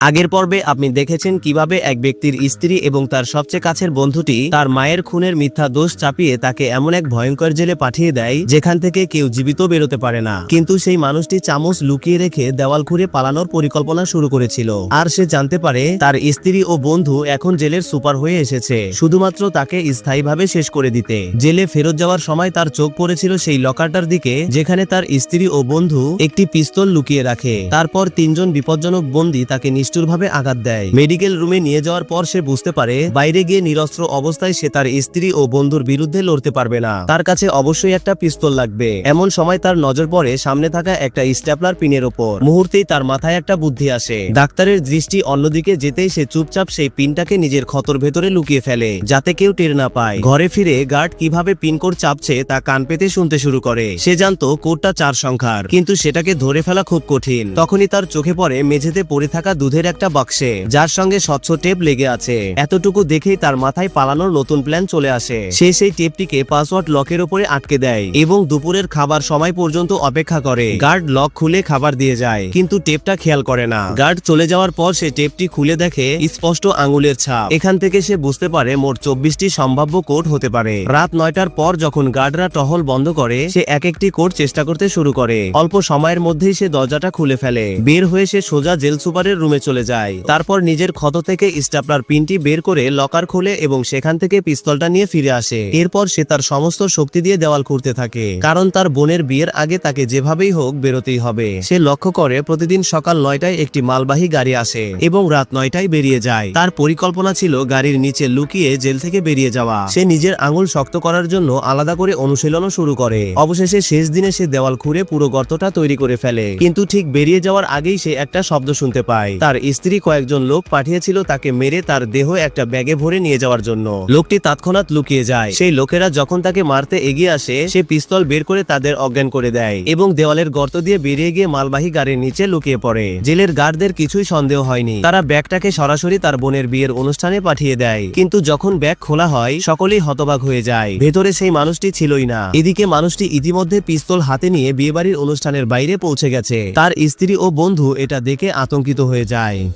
আগের পর্বে আপনি দেখেছেন কীভাবে এক ব্যক্তির স্ত্রী এবং তার সবচেয়ে কাছের বন্ধুটি তার মায়ের খুনের মিথ্যা দোষ চাপিয়ে তাকে এমন এক ভয়ঙ্কর জেলে পাঠিয়ে দেয়, যেখান থেকে কেউ জীবিত বেরোতে পারে না। কিন্তু সেই মানুষটি চামচ লুকিয়ে রেখে দেওয়াল খুঁড়ে পালানোর পরিকল্পনা শুরু করেছিল। আর সে জানতে পারে, তার স্ত্রী ও বন্ধু এখন জেলের সুপার হয়ে এসেছে। শুধুমাত্র তাকে স্থায়ীভাবে শেষ করে দিতে। জেলে ফেরত যাওয়ার সময় তার চোখ পড়েছিল সেই লকারটার দিকে, যেখানে তার স্ত্রী ও বন্ধু একটি পিস্তল লুকিয়ে রাখে। তারপর তিনজন বিপজ্জনক বন্দী তাকে নিষ্ঠুরভাবে আঘাত দেয়। মেডিকেল রুমে নিয়ে যাওয়ার পর সে বুঝতে পারে, বাইরে গিয়ে নিরস্ত্র অবস্থায় সে তার স্ত্রী ও বন্ধুর বিরুদ্ধে লড়তে পারবে না। তার কাছে অবশ্যই একটা পিস্তল লাগবে। এমন সময় তার নজর পড়ে সামনে থাকা একটা স্ট্যাপলার পিনের ওপর। মুহূর্তেই তার মাথায় একটা বুদ্ধি আসে। ডাক্তারের দৃষ্টি অন্যদিকে যেতেই সে চুপচাপ সেই পিনটাকে নিজের ক্ষতর ভেতরে লুকিয়ে ফেলে, যাতে কেউ টের না পায়। ঘরে ফিরে গার্ড কীভাবে পিন কোড চাপছে তা কান পেতে শুনতে শুরু করে। সে জানতো, কোডটা চার সংখ্যার। কিন্তু সেটাকে ধরে ফেলা খুব কঠিন। তখনই তার চোখে পড়ে মেঝেতে পড়ে থাকা দুধের একটা বাক্সে যার সঙ্গে স্বচ্ছ টেপ লেগে আছে। এতটুকু দেখেই তার মাথায় পালানোর নতুন প্ল্যান চলে আসে। সে সেই টেপটিকে পাসওয়ার্ড লকের উপরে আটকে দেয় এবং দুপুরের খাবার সময় পর্যন্ত অপেক্ষা করে। গার্ড লক খুলে খাবার দিয়ে যায়, কিন্তু টেপটা খেয়াল করে না। গার্ড চলে যাওয়ার পর সে টেপটি খুলে দেখে স্পষ্ট আঙুলের ছাপ। এখান থেকে সে বুঝতে পারে মোট চব্বিশটি সম্ভাব্য কোড হতে পারে। রাত নয়টার পর যখন গার্ডরা টহল বন্ধ করে, সে এক একটি কোড চেষ্টা করতে শুরু করে। অল্প সময়ের মধ্যেই সে দরজাটা খুলে ফেলে। বের হয়ে সে সোজা জেল সুপারের রুমে চলে যায়। তারপর নিজের ক্ষত থেকে স্টাপলার পিনটি বের করে লকার খোলে এবং সেখান থেকে পিস্তলটা নিয়ে ফিরে আসে। এরপর সে তার সমস্ত শক্তি দিয়ে দেওয়াল খুঁড়তে থাকে, কারণ তার বোনের বিয়ের আগে তাকে যেভাবেই হোক বেরোতেই হবে। সে লক্ষ্য করে প্রতিদিন সকাল নয়টায় একটি মালবাহী গাড়ি আসে এবং রাত নয়টায় বেরিয়ে যায়। তার পরিকল্পনা ছিল গাড়ির নিচে লুকিয়ে জেল থেকে বেরিয়ে যাওয়া। সে নিজের আঙুল শক্ত করার জন্য আলাদা করে অনুশীলনও শুরু করে। অবশেষে শেষ দিনে সে দেওয়াল খুঁড়ে পুরো গর্তটা তৈরি করে ফেলে। কিন্তু ঠিক বেরিয়ে যাওয়ার আগেই সে একটা শব্দ শুনতে পায়। তার স্ত্রী কয়েকজন লোক পাঠিয়েছিল তাকে মেরে তার দেহ একটা ব্যাগে ভরে নিয়ে যাওয়ার জন্য। লোকটি তৎক্ষণাৎ লুকিয়ে যায়। সেই লোকেরা যখন তাকে মারতে এগিয়ে আসে, সে পিস্তল বের করে তাদের অজ্ঞান করে দেয় এবং দেওয়ালের গর্ত দিয়ে বেরিয়ে গিয়ে মালবাহী গাড়ির নিচে লুকিয়ে পড়ে। জেলের গার্ডদের কিছুই সন্দেহ হয়নি। তারা ব্যাগটাকে সরাসরি তার বোনের বিয়ের অনুষ্ঠানে পাঠিয়ে দেয়। কিন্তু যখন ব্যাগ খোলা হয়, সকলেই হতবাক হয়ে যায়। ভেতরে সেই মানুষটি ছিলই না। এদিকে মানুষটি ইতিমধ্যে পিস্তল হাতে নিয়ে বিয়েবাড়ির অনুষ্ঠানের বাইরে পৌঁছে গেছে। তার স্ত্রী ও বন্ধু এটা দেখে আতঙ্কিত হয়ে যায়। Bye.